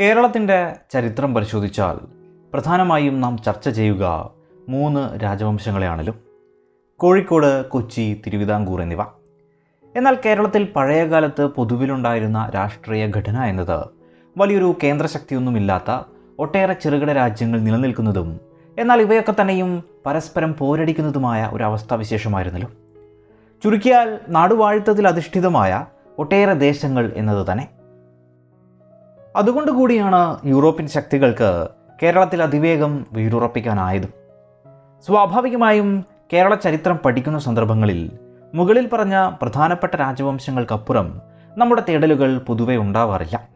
കേരളത്തിന്റെ ചരിത്രം പരിശോധിച്ചാൽ പ്രധാനമായും നാം ചർച്ച ചെയ്യുക മൂന്ന് രാജവംശങ്ങളെയാണല്ലോ കോഴിക്കോട് കൊച്ചി തിരുവിതാംകൂർ എന്നിവ. എന്നാൽ കേരളത്തിൽ പഴയകാലത്ത് പൊതുവിലുണ്ടായിരുന്ന രാഷ്ട്രീയ ഘടന എന്നത് വലിയൊരു കേന്ദ്രശക്തിയൊന്നുമില്ലാത്ത ഒട്ടേറെ ചെറുകിട രാജ്യങ്ങൾ നിലനിൽക്കുന്നതും എന്നാൽ ഇവയൊക്കെ തന്നെയും പരസ്പരം പോരടിക്കുന്നതുമായ ഒരു അവസ്ഥാവിശേഷമായിരുന്നല്ലോ. ചുരുക്കിയാൽ നാടുവാഴ്ത്തത്തിൽ അധിഷ്ഠിതമായ ഒട്ടേറെ ദേശങ്ങൾ എന്നത് തന്നെ. അതുകൊണ്ട് കൂടിയാണ് യൂറോപ്യൻ ശക്തികൾക്ക് കേരളത്തിൽ അതിവേഗം വീടുറപ്പിക്കാനായതും. സ്വാഭാവികമായും കേരള ചരിത്രം പഠിക്കുന്ന സന്ദർഭങ്ങളിൽ മുകളിൽ പറഞ്ഞ പ്രധാനപ്പെട്ട രാജവംശങ്ങൾക്കപ്പുറം നമ്മുടെ തേടലുകൾ പൊതുവെ ഉണ്ടാവാറില്ല.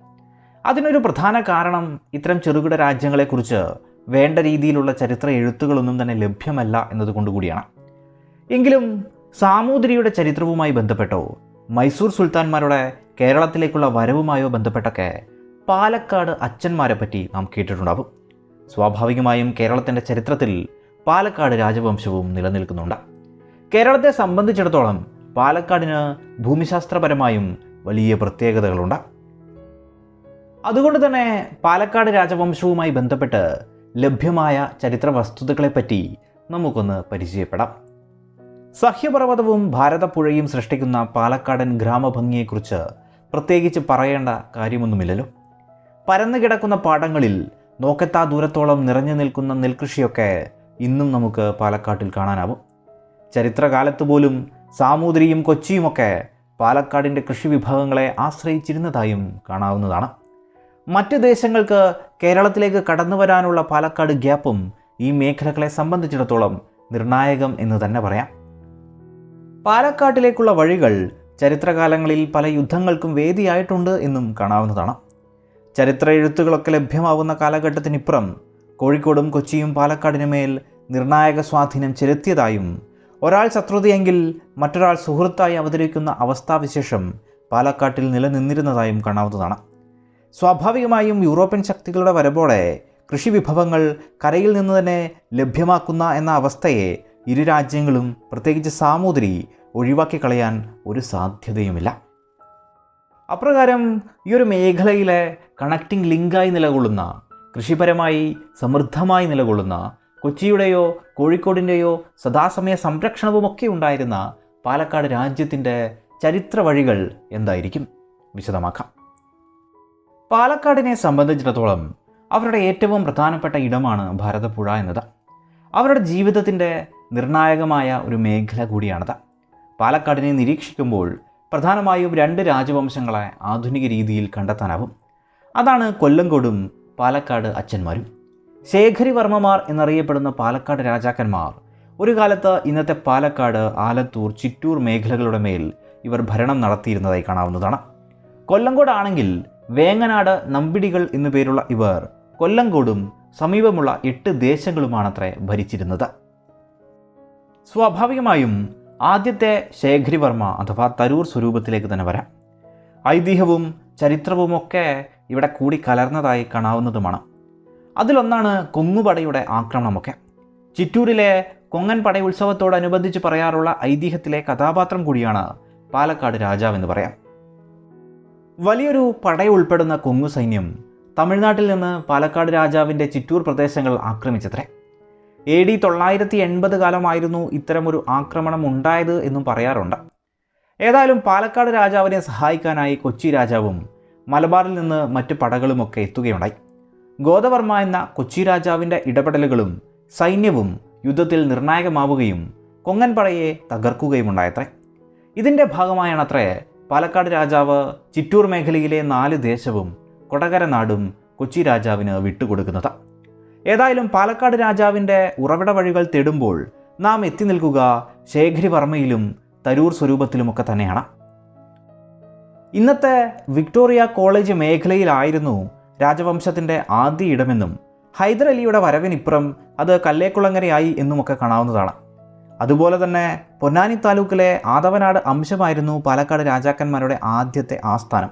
അതിനൊരു പ്രധാന കാരണം ഇത്തരം ചെറുകിട രാജ്യങ്ങളെക്കുറിച്ച് വേണ്ട രീതിയിലുള്ള ചരിത്ര എഴുത്തുകളൊന്നും തന്നെ ലഭ്യമല്ല എന്നതുകൊണ്ട് കൂടിയാണ്. എങ്കിലും സാമൂതിരിയുടെ ചരിത്രവുമായി ബന്ധപ്പെട്ടോ മൈസൂർ സുൽത്താൻമാരുടെ കേരളത്തിലേക്കുള്ള വരവുമായോ ബന്ധപ്പെട്ടൊക്കെ പാലക്കാട് അച്ഛന്മാരെ പറ്റി നാം കേട്ടിട്ടുണ്ടാവും. സ്വാഭാവികമായും കേരളത്തിന്റെ ചരിത്രത്തിൽ പാലക്കാട് രാജവംശവും നിലനിൽക്കുന്നുണ്ട്. കേരളത്തെ സംബന്ധിച്ചിടത്തോളം പാലക്കാടിന് ഭൂമിശാസ്ത്രപരമായും വലിയ പ്രത്യേകതകളുണ്ട്. അതുകൊണ്ട് തന്നെ പാലക്കാട് രാജവംശവുമായി ബന്ധപ്പെട്ട് ലഭ്യമായ ചരിത്ര വസ്തുതകളെപ്പറ്റി നമുക്കൊന്ന് പരിചയപ്പെടാം. സഹ്യപർവതവും ഭാരതപ്പുഴയും സൃഷ്ടിക്കുന്ന പാലക്കാടൻ ഗ്രാമഭംഗിയെക്കുറിച്ച് പ്രത്യേകിച്ച് പറയേണ്ട കാര്യമൊന്നുമില്ലല്ലോ. പരന്നു കിടക്കുന്ന പാടങ്ങളിൽ നോക്കെത്താ ദൂരത്തോളം നിറഞ്ഞു നിൽക്കുന്ന നെൽകൃഷിയൊക്കെ ഇന്നും നമുക്ക് പാലക്കാട്ടിൽ കാണാനാവും. ചരിത്രകാലത്ത് പോലും സാമൂതിരിയും കൊച്ചിയുമൊക്കെ പാലക്കാടിന്റെ കൃഷി വിഭവങ്ങളെ ആശ്രയിച്ചിരുന്നതായും കാണാവുന്നതാണ്. മറ്റ് ദേശങ്ങൾക്ക് കേരളത്തിലേക്ക് കടന്നു വരാനുള്ള പാലക്കാട് ഗ്യാപ്പും ഈ മേഖലകളെ സംബന്ധിച്ചിടത്തോളം നിർണായകം എന്ന് തന്നെ പറയാം. പാലക്കാട്ടിലേക്കുള്ള വഴികൾ ചരിത്രകാലങ്ങളിൽ പല യുദ്ധങ്ങൾക്കും വേദിയായിട്ടുണ്ട് എന്നും കാണാവുന്നതാണ്. ചരിത്ര എഴുത്തുകളൊക്കെ ലഭ്യമാവുന്ന കാലഘട്ടത്തിനിപ്പുറം കോഴിക്കോടും കൊച്ചിയും പാലക്കാടിനുമേൽ നിർണായക സ്വാധീനം ചെലുത്തിയതായും ഒരാൾ ശത്രുതയെങ്കിൽ മറ്റൊരാൾ സുഹൃത്തായി അവതരിക്കുന്ന അവസ്ഥാവിശേഷം പാലക്കാട്ടിൽ നിലനിന്നിരുന്നതായും കാണാവുന്നതാണ്. സ്വാഭാവികമായും യൂറോപ്യൻ ശക്തികളുടെ വരവോടെ കൃഷി വിഭവങ്ങൾ കരയിൽ നിന്ന് തന്നെ ലഭ്യമാക്കുന്ന എന്ന അവസ്ഥയെ ഇരു രാജ്യങ്ങളും പ്രത്യേകിച്ച് സാമൂതിരി ഒഴിവാക്കി കളയാൻ ഒരു സാധ്യതയുമില്ല. അപ്രകാരം ഈ ഒരു മേഖലയിലെ കണക്റ്റിംഗ് ലിങ്കായി നിലകൊള്ളുന്ന കൃഷിപരമായി സമൃദ്ധമായി നിലകൊള്ളുന്ന കൊച്ചിയുടെയോ കോഴിക്കോടിന്റെയോ സദാസമയ സംരക്ഷണവുമൊക്കെ ഉണ്ടായിരുന്ന പാലക്കാട് രാജ്യത്തിന്റെ ചരിത്ര വഴികൾ എന്തായിരിക്കും? വിശദമാക്കാം. പാലക്കാടിനെ സംബന്ധിച്ചിടത്തോളം അവരുടെ ഏറ്റവും പ്രധാനപ്പെട്ട ഇടമാണ് ഭാരതപ്പുഴ എന്നത്. അവരുടെ ജീവിതത്തിന്റെ നിർണായകമായ ഒരു മേഖല കൂടിയാണത്. പാലക്കാടിനെ നിരീക്ഷിക്കുമ്പോൾ പ്രധാനമായും രണ്ട് രാജവംശങ്ങളെ ആധുനിക രീതിയിൽ കണ്ടെത്താനാവും. അതാണ് കൊല്ലങ്കോടും പാലക്കാട് അച്ഛന്മാരും. ശേഖരി വർമ്മമാർ എന്നറിയപ്പെടുന്ന പാലക്കാട് രാജാക്കന്മാർ ഒരു കാലത്ത് ഇന്നത്തെ പാലക്കാട് ആലത്തൂർ ചിറ്റൂർ മേഖലകളുടെ മേൽ ഇവർ ഭരണം നടത്തിയിരുന്നതായി കാണാവുന്നതാണ്. കൊല്ലങ്കോടാണെങ്കിൽ വേങ്ങനാട് നമ്പിടികൾ എന്നു പേരുള്ള ഇവർ കൊല്ലങ്കോടും സമീപമുള്ള എട്ട് ദേശങ്ങളുമാണത്രേ ഭരിച്ചിരുന്നത്. സ്വാഭാവികമായും ആദ്യത്തെ ശേഖരിവർമ്മ അഥവാ തരൂർ സ്വരൂപത്തിലേക്ക് തന്നെ വരാം. ഐതിഹ്യവും ചരിത്രവുമൊക്കെ ഇവിടെ കൂടി കലർന്നതായി കാണാവുന്നതുമാണ്. അതിലൊന്നാണ് കൊങ്ങുപടയുടെ ആക്രമണമൊക്കെ. ചിറ്റൂരിലെ കൊങ്ങൻ പടയുത്സവത്തോടനുബന്ധിച്ച് പറയാറുള്ള ഐതിഹ്യത്തിലെ കഥാപാത്രം കൂടിയാണ് പാലക്കാട് രാജാവെന്ന് പറയാം. വലിയൊരു പടയുൾപ്പെടുന്ന കൊങ്ങു സൈന്യം തമിഴ്നാട്ടിൽ നിന്ന് പാലക്കാട് രാജാവിന്റെ ചിറ്റൂർ പ്രദേശങ്ങൾ ആക്രമിച്ചത്രേ. എ ഡി തൊള്ളായിരത്തി എൺപത് കാലമായിരുന്നു ഇത്തരമൊരു ആക്രമണം ഉണ്ടായത് എന്നും പറയാറുണ്ട്. ഏതായാലും പാലക്കാട് രാജാവിനെ സഹായിക്കാനായി കൊച്ചി രാജാവും മലബാറിൽ നിന്ന് മറ്റ് പടകളുമൊക്കെ എത്തുകയുണ്ടായി. ഗോദവർമ്മ എന്ന കൊച്ചി രാജാവിന്റെ ഇടപെടലുകളും സൈന്യവും യുദ്ധത്തിൽ നിർണായകമാവുകയും കൊങ്ങൻ പടയെ തകർക്കുകയുമുണ്ടായത്രേ. ഇതിന്റെ ഭാഗമായാണത്രേ പാലക്കാട് രാജാവ് ചിറ്റൂർ മേഖലയിലെ നാല് ദേശവും കൊടകര നാടും കൊച്ചി രാജാവിന് വിട്ടുകൊടുക്കുന്നത്. ഏതായാലും പാലക്കാട് രാജാവിന്റെ ഉറവിട വഴികൾ തേടുമ്പോൾ നാം എത്തി നിൽക്കുക ശേഖരിവർമ്മയിലും തരൂർ സ്വരൂപത്തിലുമൊക്കെ തന്നെയാണ്. ഇന്നത്തെ വിക്ടോറിയ കോളേജ് മേഖലയിലായിരുന്നു രാജവംശത്തിന്റെ ആദ്യ ഇടമെന്നും ഹൈദരലിയുടെ വരവിനിപ്പുറം അത് കല്ലേക്കുളങ്ങരയായി എന്നുമൊക്കെ കാണാവുന്നതാണ്. അതുപോലെ തന്നെ പൊന്നാനി താലൂക്കിലെ ആദവനാട് അംശമായിരുന്നു പാലക്കാട് രാജാക്കന്മാരുടെ ആദ്യത്തെ ആസ്ഥാനം.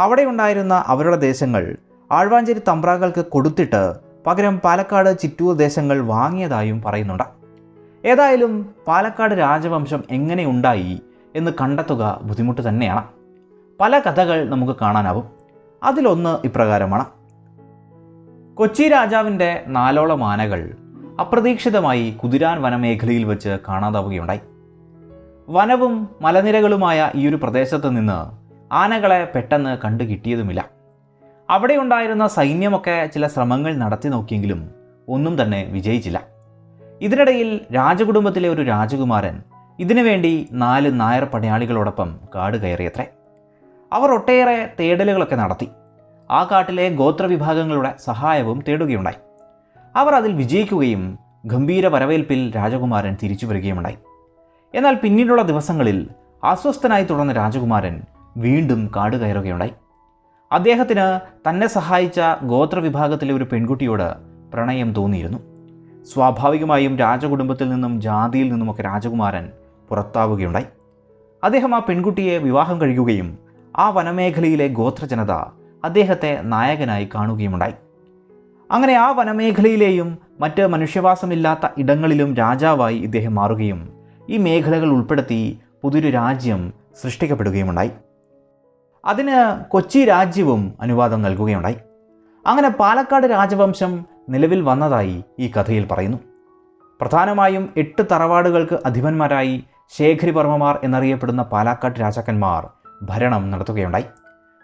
അവിടെ ഉണ്ടായിരുന്ന അവരുടെ ദേശങ്ങൾ ആഴ്വാഞ്ചേരി തമ്പ്രാകൾക്ക് കൊടുത്തിട്ട് പകരം പാലക്കാട് ചിറ്റൂർ ദേശങ്ങൾ വാങ്ങിയതായും പറയുന്നുണ്ട്. ഏതായാലും പാലക്കാട് രാജവംശം എങ്ങനെ ഉണ്ടായി എന്ന് കണ്ടെത്തുക ബുദ്ധിമുട്ട് തന്നെയാണ്. പല കഥകൾ നമുക്ക് കാണാനാവും. അതിലൊന്ന് ഇപ്രകാരമാണ്. കൊച്ചി രാജാവിന്റെ നാലോളം ആനകൾ അപ്രതീക്ഷിതമായി കുതിരാൻ വനമേഖലയിൽ വെച്ച് കാണാതാവുകയുണ്ടായി. വനവും മലനിരകളുമായ ഈ ഒരു പ്രദേശത്ത് നിന്ന് ആനകളെ പെട്ടെന്ന് കണ്ടു കിട്ടിയതുമില്ല. അവിടെയുണ്ടായിരുന്ന സൈന്യമൊക്കെ ചില ശ്രമങ്ങൾ നടത്തി നോക്കിയെങ്കിലും ഒന്നും തന്നെ വിജയിച്ചില്ല. ഇതിനിടയിൽ രാജകുടുംബത്തിലെ ഒരു രാജകുമാരൻ ഇതിനുവേണ്ടി നാല് നായർ പടയാളികളോടൊപ്പം കാട് കയറിയത്രേ. അവർ ഒട്ടേറെ തേടലുകളൊക്കെ നടത്തി. ആ കാട്ടിലെ ഗോത്രവിഭാഗങ്ങളുടെ സഹായവും തേടുകയുണ്ടായി. അവർ അതിൽ വിജയിക്കുകയും ഗംഭീര വരവേൽപ്പിൽ രാജകുമാരൻ തിരിച്ചു വരികയുമുണ്ടായി. എന്നാൽ പിന്നീടുള്ള ദിവസങ്ങളിൽ അസ്വസ്ഥനായി തുടർന്ന രാജകുമാരൻ വീണ്ടും കാട് കയറുകയുണ്ടായി. അദ്ദേഹത്തിന് തന്നെ സഹായിച്ച ഗോത്രവിഭാഗത്തിലെ ഒരു പെൺകുട്ടിയോട് പ്രണയം തോന്നിയിരുന്നു. സ്വാഭാവികമായും രാജകുടുംബത്തിൽ നിന്നും ജാതിയിൽ നിന്നുമൊക്കെ രാജകുമാരൻ പുറത്താവുകയുണ്ടായി. അദ്ദേഹം ആ പെൺകുട്ടിയെ വിവാഹം കഴിക്കുകയും ആ വനമേഖലയിലെ ഗോത്രജനത അദ്ദേഹത്തെ നായകനായി കാണുകയുമുണ്ടായി. അങ്ങനെ ആ വനമേഖലയിലെയും മറ്റ് മനുഷ്യവാസമില്ലാത്ത ഇടങ്ങളിലും രാജാവായി ഇദ്ദേഹം മാറുകയും ഈ മേഖലകൾ ഉൾപ്പെടുത്തി പുതിയൊരു രാജ്യം സൃഷ്ടിക്കപ്പെടുകയുമുണ്ടായി. അതിന് കൊച്ചി രാജ്യവും അനുവാദം നൽകുകയുണ്ടായി. അങ്ങനെ പാലക്കാട് രാജവംശം നിലവിൽ വന്നതായി ഈ കഥയിൽ പറയുന്നു. പ്രധാനമായും എട്ട് തറവാടുകൾക്ക് അധിപന്മാരായി ശേഖരിവർമ്മമാർ എന്നറിയപ്പെടുന്ന പാലക്കാട് രാജാക്കന്മാർ ഭരണം നടത്തുകയുണ്ടായി.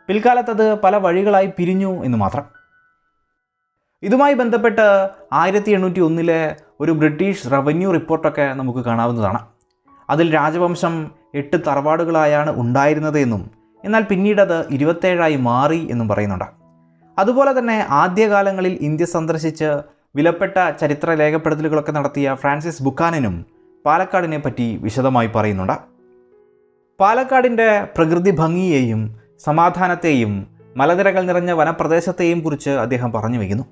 പിൽക്കാലത്തത് പല വഴികളായി പിരിഞ്ഞു എന്ന് മാത്രം. ഇതുമായി ബന്ധപ്പെട്ട് ആയിരത്തി എണ്ണൂറ്റി ഒന്നിലെ ഒരു ബ്രിട്ടീഷ് റവന്യൂ റിപ്പോർട്ടൊക്കെ നമുക്ക് കാണാവുന്നതാണ്. അതിൽ രാജവംശം എട്ട് തറവാടുകളായാണ് ഉണ്ടായിരുന്നത് എന്നും എന്നാൽ പിന്നീട് അത് ഇരുപത്തേഴായി മാറി എന്നും പറയുന്നുണ്ട്. അതുപോലെ തന്നെ ആദ്യകാലങ്ങളിൽ ഇന്ത്യ സന്ദർശിച്ച് വിലപ്പെട്ട ചരിത്ര രേഖപ്പെടുത്തലുകളൊക്കെ നടത്തിയ ഫ്രാൻസിസ് ബുക്കാനനും പാലക്കാടിനെ പറ്റി വിശദമായി പറയുന്നുണ്ട്. പാലക്കാടിന്റെ പ്രകൃതി ഭംഗിയെയും സമാധാനത്തെയും മലനിരകൾ നിറഞ്ഞ വനപ്രദേശത്തെയും കുറിച്ച് അദ്ദേഹം പറഞ്ഞു വയ്ക്കുന്നു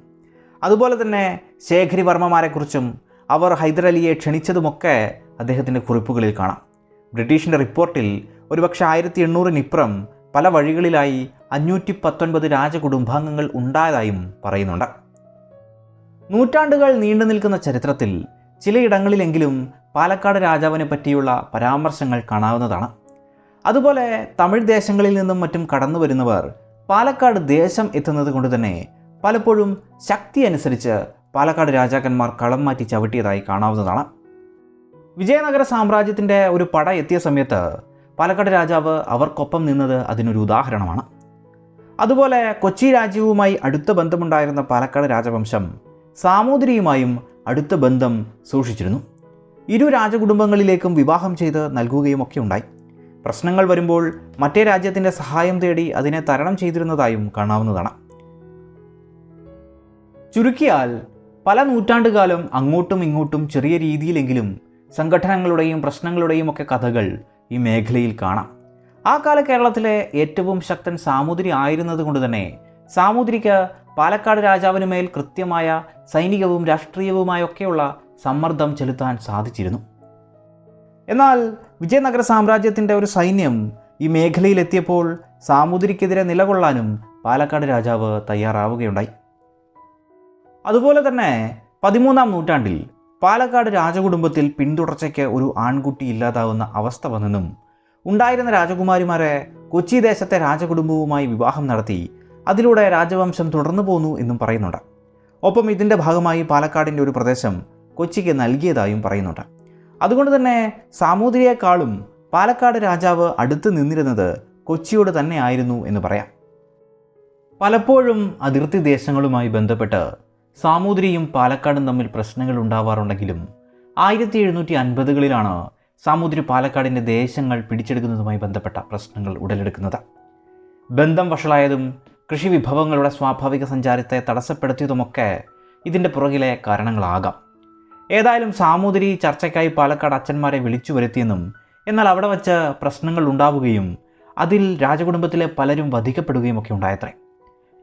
അതുപോലെ തന്നെ ശേഖരി വർമ്മമാരെക്കുറിച്ചും അവർ ഹൈദരലിയെ ക്ഷണിച്ചതുമൊക്കെ അദ്ദേഹത്തിന്റെ കുറിപ്പുകളിൽ കാണാം. ബ്രിട്ടീഷിന്റെ റിപ്പോർട്ടിൽ ഒരുപക്ഷെ ആയിരത്തി എണ്ണൂറിനിപ്പുറം പല വഴികളിലായി അഞ്ഞൂറ്റി പത്തൊൻപത് രാജകുടുംബാംഗങ്ങൾ ഉണ്ടായതായും പറയുന്നുണ്ട്. നൂറ്റാണ്ടുകൾ നീണ്ടു നിൽക്കുന്ന ചരിത്രത്തിൽ ചിലയിടങ്ങളിലെങ്കിലും പാലക്കാട് രാജാവിനെ പറ്റിയുള്ള പരാമർശങ്ങൾ കാണാവുന്നതാണ്. അതുപോലെ തമിഴ് ദേശങ്ങളിൽ നിന്നും മറ്റും കടന്നു വരുന്നവർ പാലക്കാട് ദേശം എത്തുന്നത് കൊണ്ട് തന്നെ പലപ്പോഴും ശക്തി അനുസരിച്ച് പാലക്കാട് രാജാക്കന്മാർ കളം മാറ്റി ചവിട്ടിയതായി കാണാവുന്നതാണ്. വിജയനഗര സാമ്രാജ്യത്തിന്റെ ഒരു പട എത്തിയ സമയത്ത് പാലക്കാട് രാജാവ് അവർക്കൊപ്പം നിന്നത് അതിനൊരു ഉദാഹരണമാണ്. അതുപോലെ കൊച്ചി രാജ്യവുമായി അടുത്ത ബന്ധമുണ്ടായിരുന്ന പാലക്കാട് രാജവംശം സാമൂതിരിയുമായും അടുത്ത ബന്ധം സൂക്ഷിച്ചിരുന്നു. ഇരു രാജകുടുംബങ്ങളിലേക്കും വിവാഹം ചെയ്ത് നൽകുകയും ഒക്കെ ഉണ്ടായി. പ്രശ്നങ്ങൾ വരുമ്പോൾ മറ്റേ രാജ്യത്തിന്റെ സഹായം തേടി അതിനെ തരണം ചെയ്തിരുന്നതായും കാണാവുന്നതാണ്. ചുരുക്കിയാൽ പല നൂറ്റാണ്ടുകാലം അങ്ങോട്ടും ഇങ്ങോട്ടും ചെറിയ രീതിയിലെങ്കിലും സംഘടനകളുടെയും പ്രശ്നങ്ങളുടെയും ഒക്കെ കഥകൾ ഈ മേഖലയിൽ കാണാം. ആ കാല കേരളത്തിലെ ഏറ്റവും ശക്തൻ സാമൂതിരി ആയിരുന്നത് കൊണ്ട് തന്നെ സാമൂതിരിക്ക് പാലക്കാട് രാജാവിന് മേൽ കൃത്യമായ സൈനികവും രാഷ്ട്രീയവുമായൊക്കെയുള്ള സമ്മർദ്ദം ചെലുത്താൻ സാധിച്ചിരുന്നു. എന്നാൽ വിജയനഗര സാമ്രാജ്യത്തിന്റെ ഒരു സൈന്യം ഈ മേഖലയിലെത്തിയപ്പോൾ സാമൂതിരിക്കെതിരെ നിലകൊള്ളാനും പാലക്കാട് രാജാവ് തയ്യാറാവുകയുണ്ടായി. അതുപോലെ തന്നെ പതിമൂന്നാം നൂറ്റാണ്ടിൽ പാലക്കാട് രാജകുടുംബത്തിൽ പിന്തുടർച്ചയ്ക്ക് ഒരു ആൺകുട്ടി ഇല്ലാതാവുന്ന അവസ്ഥ വന്നെന്നും ഉണ്ടായിരുന്ന രാജകുമാരിമാരെ കൊച്ചി ദേശത്തെ രാജകുടുംബവുമായി വിവാഹം നടത്തി. അതിലൂടെ രാജവംശം തുടർന്നു പോന്നു എന്നും പറയുന്നുണ്ട്. ഒപ്പം ഇതിന്റെ ഭാഗമായി പാലക്കാടിന്റെ ഒരു പ്രദേശം കൊച്ചിക്ക് നൽകിയതായും പറയുന്നുണ്ട്. അതുകൊണ്ട് തന്നെ സാമൂതിരിയേക്കാളും പാലക്കാട് രാജാവ് അടുത്ത് നിന്നിരുന്നത് കൊച്ചിയോട് തന്നെയായിരുന്നു എന്ന് പറയാം. പലപ്പോഴും അതിർത്തി ദേശങ്ങളുമായി ബന്ധപ്പെട്ട് സാമൂതിരിയും പാലക്കാടും തമ്മിൽ പ്രശ്നങ്ങൾ ഉണ്ടാവാറുണ്ടെങ്കിലും ആയിരത്തി എഴുന്നൂറ്റി അൻപതുകളിലാണ് സാമൂതിരി പാലക്കാടിന്റെ ദേശങ്ങൾ പിടിച്ചെടുക്കുന്നതുമായി ബന്ധപ്പെട്ട പ്രശ്നങ്ങൾ ഉടലെടുക്കുന്നത്. ബന്ധം വഷളായതും കൃഷി വിഭവങ്ങളുടെ സ്വാഭാവിക സഞ്ചാരത്തെ തടസ്സപ്പെടുത്തിയതുമൊക്കെ ഇതിന്റെ പുറകിലെ കാരണങ്ങളാകാം. ഏതായാലും സാമൂതിരി ചർച്ചയ്ക്കായി പാലക്കാട് അച്ഛന്മാരെ വിളിച്ചു വരുത്തിയെന്നും എന്നാൽ അവിടെ വച്ച് പ്രശ്നങ്ങൾ ഉണ്ടാവുകയും അതിൽ രാജകുടുംബത്തിലെ പലരും വധിക്കപ്പെടുകയും ഒക്കെ ഉണ്ടായത്രേ.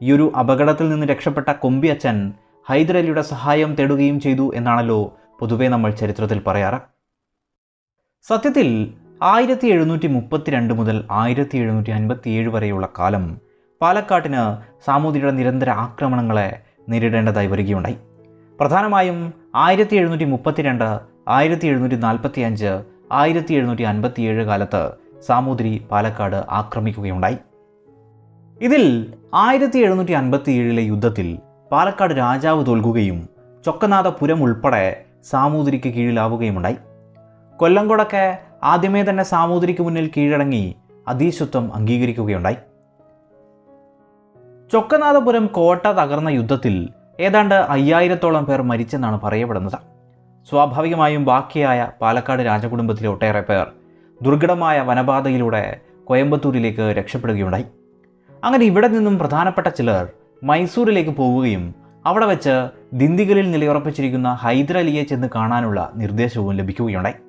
ഈ ഒരു അപകടത്തിൽ നിന്ന് രക്ഷപ്പെട്ട കൊമ്പി അച്ഛൻ ഹൈദരലിയുടെ സഹായം തേടുകയും ചെയ്തു എന്നാണല്ലോ പൊതുവേ നമ്മൾ ചരിത്രത്തിൽ പറയാറ്. സത്യത്തിൽ ആയിരത്തി എഴുന്നൂറ്റി മുപ്പത്തിരണ്ട് മുതൽ ആയിരത്തി എഴുന്നൂറ്റി അൻപത്തി ഏഴ് വരെയുള്ള കാലം പാലക്കാട്ടിന് സാമൂതിരിയുടെ നിരന്തര ആക്രമണങ്ങളെ നേരിടേണ്ടതായി വരികയുണ്ടായി. പ്രധാനമായും ആയിരത്തി എഴുന്നൂറ്റി മുപ്പത്തിരണ്ട് ആയിരത്തി എഴുന്നൂറ്റി നാൽപ്പത്തി അഞ്ച് ആയിരത്തി എഴുന്നൂറ്റി അൻപത്തി ഏഴ് കാലത്ത് സാമൂതിരി പാലക്കാട് ആക്രമിക്കുകയുണ്ടായി. ഇതിൽ ആയിരത്തി എഴുന്നൂറ്റി അൻപത്തി ഏഴിലെ യുദ്ധത്തിൽ പാലക്കാട് രാജാവ് തോൽക്കുകയും ചൊക്കനാഥപുരം ഉൾപ്പെടെ സാമൂതിരിക്ക് കീഴിലാവുകയുമുണ്ടായി. കൊല്ലംകോടൊക്കെ ആദ്യമേ തന്നെ സാമൂതിരിക്ക് മുന്നിൽ കീഴടങ്ങി അതീശത്വം അംഗീകരിക്കുകയുണ്ടായി. ചൊക്കനാഥപുരം കോട്ട തകർന്ന യുദ്ധത്തിൽ ഏതാണ്ട് അയ്യായിരത്തോളം പേർ മരിച്ചെന്നാണ് പറയപ്പെടുന്നത്. സ്വാഭാവികമായും ബാക്കിയായ പാലക്കാട് രാജകുടുംബത്തിലെ ഒട്ടേറെ പേർ ദുർഘടമായ വനപാതയിലൂടെ കോയമ്പത്തൂരിലേക്ക് രക്ഷപ്പെടുകയുണ്ടായി. അങ്ങനെ ഇവിടെ നിന്നും പ്രധാനപ്പെട്ട ചിലർ മൈസൂരിലേക്ക് പോവുകയും അവിടെ വെച്ച് ദിന്തികളിൽ നിലയുറപ്പിച്ചിരിക്കുന്ന ഹൈദരലിയെ ചെന്ന് കാണാനുള്ള നിർദ്ദേശവും ലഭിക്കുകയുണ്ടായി.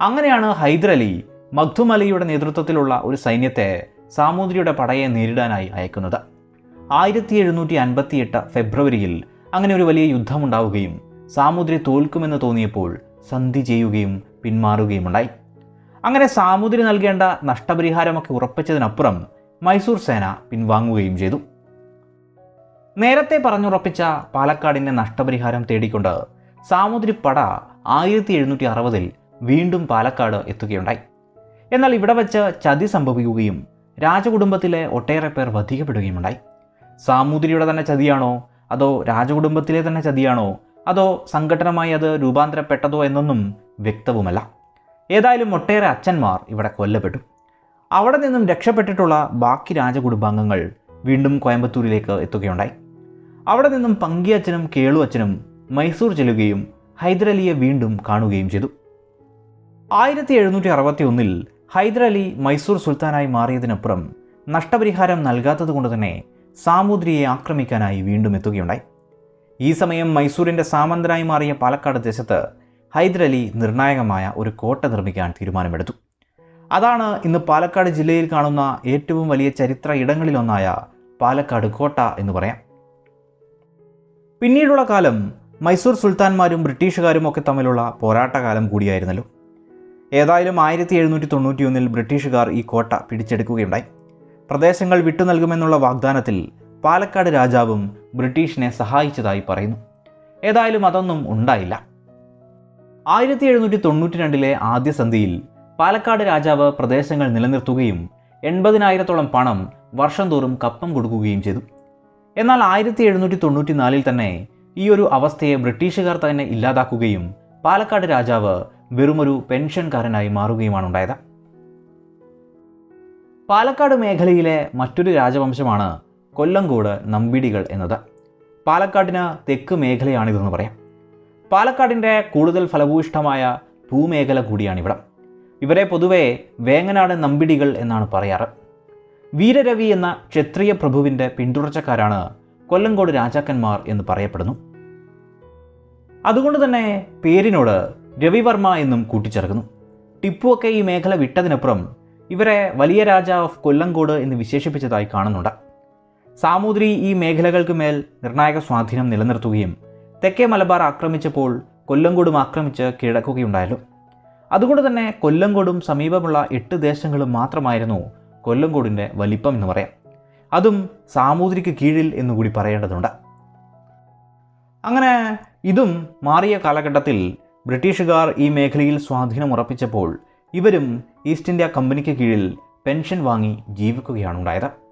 അങ്ങനെയാണ് ഹൈദരലി മഖ്ദും അലിയുടെ നേതൃത്വത്തിലുള്ള ഒരു സൈന്യത്തെ സാമൂതിരിയുടെ പടയെ നേരിടാനായി അയക്കുന്നത്. ആയിരത്തി എഴുന്നൂറ്റി അൻപത്തിയെട്ട് ഫെബ്രുവരിയിൽ അങ്ങനെ ഒരു വലിയ യുദ്ധമുണ്ടാവുകയും സാമൂതിരി തോൽക്കുമെന്ന് തോന്നിയപ്പോൾ സന്ധി ചെയ്യുകയും പിന്മാറുകയുമുണ്ടായി. അങ്ങനെ സാമൂതിരി നൽകേണ്ട നഷ്ടപരിഹാരമൊക്കെ ഉറപ്പിച്ചതിനപ്പുറം മൈസൂർ സേന പിൻവാങ്ങുകയും ചെയ്തു. നേരത്തെ പറഞ്ഞുറപ്പിച്ച പാലക്കാടിന്റെ നഷ്ടപരിഹാരം തേടിക്കൊണ്ട് സാമൂതിരി പട ആയിരത്തി എഴുന്നൂറ്റി അറുപതിൽ വീണ്ടും പാലക്കാട് എത്തുകയുണ്ടായി. എന്നാൽ ഇവിടെ വച്ച് ചതി സംഭവിക്കുകയും രാജകുടുംബത്തിലെ ഒട്ടേറെ പേർ വധിക്കപ്പെടുകയുമുണ്ടായി. സാമൂതിരിയുടെ തന്നെ ചതിയാണോ? അതോ രാജകുടുംബത്തിലെ തന്നെ ചതിയാണോ? അതോ സംഘടനമായി അത് രൂപാന്തരപ്പെട്ടതോ എന്നൊന്നും വ്യക്തവുമല്ല. ഏതായാലും ഒട്ടേറെ അച്ഛന്മാർ ഇവിടെ കൊല്ലപ്പെട്ടു. അവിടെ നിന്നും രക്ഷപ്പെട്ടിട്ടുള്ള ബാക്കി രാജകുടുംബാംഗങ്ങൾ വീണ്ടും കോയമ്പത്തൂരിലേക്ക് എത്തുകയുണ്ടായി. അവിടെ നിന്നും പങ്കിയച്ഛനും കേളു അച്ഛനും മൈസൂർ ചെല്ലുകയും ഹൈദരലിയെ വീണ്ടും കാണുകയും ചെയ്തു. ആയിരത്തി എഴുന്നൂറ്റി അറുപത്തി ഒന്നിൽ ഹൈദരലി മൈസൂർ സുൽത്താനായി മാറിയതിനപ്പുറം നഷ്ടപരിഹാരം നൽകാത്തതുകൊണ്ട് തന്നെ സാമൂതിരിയെ ആക്രമിക്കാനായി വീണ്ടും എത്തുകയുണ്ടായി. ഈ സമയം മൈസൂരിന്റെ സാമന്തനായി മാറിയ പാലക്കാട് ദേശത്ത് ഹൈദരലി നിർണായകമായ ഒരു കോട്ട നിർമ്മിക്കാൻ തീരുമാനമെടുത്തു. അതാണ് ഇന്ന് പാലക്കാട് ജില്ലയിൽ കാണുന്ന ഏറ്റവും വലിയ ചരിത്ര ഇടങ്ങളിലൊന്നായ പാലക്കാട് കോട്ട എന്ന് പറയാം. പിന്നീടുള്ള കാലം മൈസൂർ സുൽത്താൻമാരും ബ്രിട്ടീഷുകാരും ഒക്കെ തമ്മിലുള്ള പോരാട്ടകാലം കൂടിയായിരുന്നല്ലോ. ഏതായാലും ആയിരത്തി എഴുന്നൂറ്റി തൊണ്ണൂറ്റിയൊന്നിൽ ബ്രിട്ടീഷുകാർ ഈ കോട്ട പിടിച്ചെടുക്കുകയുണ്ടായി. പ്രദേശങ്ങൾ വിട്ടു നൽകുമെന്നുള്ള വാഗ്ദാനത്തിൽ പാലക്കാട് രാജാവും ബ്രിട്ടീഷിനെ സഹായിച്ചതായി പറയുന്നു. ഏതായാലും അതൊന്നും ഉണ്ടായില്ല. ആയിരത്തി എഴുന്നൂറ്റി തൊണ്ണൂറ്റി രണ്ടിലെ ആദ്യ സന്ധിയിൽ പാലക്കാട് രാജാവ് പ്രദേശങ്ങൾ നിലനിർത്തുകയും എൺപതിനായിരത്തോളം പണം വർഷം തോറും കപ്പം കൊടുക്കുകയും ചെയ്തു. എന്നാൽ ആയിരത്തി എഴുന്നൂറ്റി തൊണ്ണൂറ്റി നാലിൽ തന്നെ ഈ ഒരു അവസ്ഥയെ ബ്രിട്ടീഷുകാർ തന്നെ ഇല്ലാതാക്കുകയും പാലക്കാട് രാജാവ് വെറുമൊരു പെൻഷൻകാരനായി മാറുകയുമാണ് ഉണ്ടായത്. പാലക്കാട് മേഖലയിലെ മറ്റൊരു രാജവംശമാണ് കൊല്ലങ്കോട് നമ്പിടികൾ എന്നത്. പാലക്കാടിന് തെക്ക് മേഖലയാണിതെന്ന് പറയാം. പാലക്കാടിന്റെ കൂടുതൽ ഫലഭൂയിഷ്ഠമായ ഭൂമേഖല കൂടിയാണിവിടം. ഇവരെ പൊതുവെ വേങ്ങനാട് നമ്പിടികൾ എന്നാണ് പറയാറ്. വീരരവി എന്ന ക്ഷത്രിയ പ്രഭുവിന്റെ പിന്തുടർച്ചക്കാരാണ് കൊല്ലങ്കോട് രാജാക്കന്മാർ എന്ന് പറയപ്പെടുന്നു. അതുകൊണ്ട് തന്നെ പേരിനോട് രവിവർമ്മ എന്നും കൂട്ടിച്ചേർക്കുന്നു. ടിപ്പുവൊക്കെ ഈ മേഖല വിട്ടതിനപ്പുറം ഇവരെ വലിയ രാജ ഓഫ് കൊല്ലങ്കോട് എന്ന് വിശേഷിപ്പിച്ചതായി കാണുന്നുണ്ട്. സാമൂതിരി ഈ മേഖലകൾക്ക് മേൽ നിർണായക സ്വാധീനം നിലനിർത്തുകയും തെക്കേ മലബാർ ആക്രമിച്ചപ്പോൾ കൊല്ലങ്കോടും ആക്രമിച്ച് കീഴടക്കുകയുണ്ടായല്ലോ. അതുകൊണ്ട് തന്നെ കൊല്ലങ്കോടും സമീപമുള്ള എട്ട് ദേശങ്ങളും മാത്രമായിരുന്നു കൊല്ലങ്കോടിന്റെ വലിപ്പം എന്ന് പറയാം. അതും സാമൂതിരിക്ക് കീഴിൽ എന്നുകൂടി പറയേണ്ടതുണ്ട്. അങ്ങനെ ഇതും മാറിയ കാലഘട്ടത്തിൽ ബ്രിട്ടീഷുകാർ ഈ മേഖലയിൽ സ്വാധീനം ഉറപ്പിച്ചപ്പോൾ ഇവരും ഈസ്റ്റ് ഇന്ത്യ കമ്പനിക്ക് കീഴിൽ പെൻഷൻ വാങ്ങി ജീവിക്കുകയാണ് ഉണ്ടായത്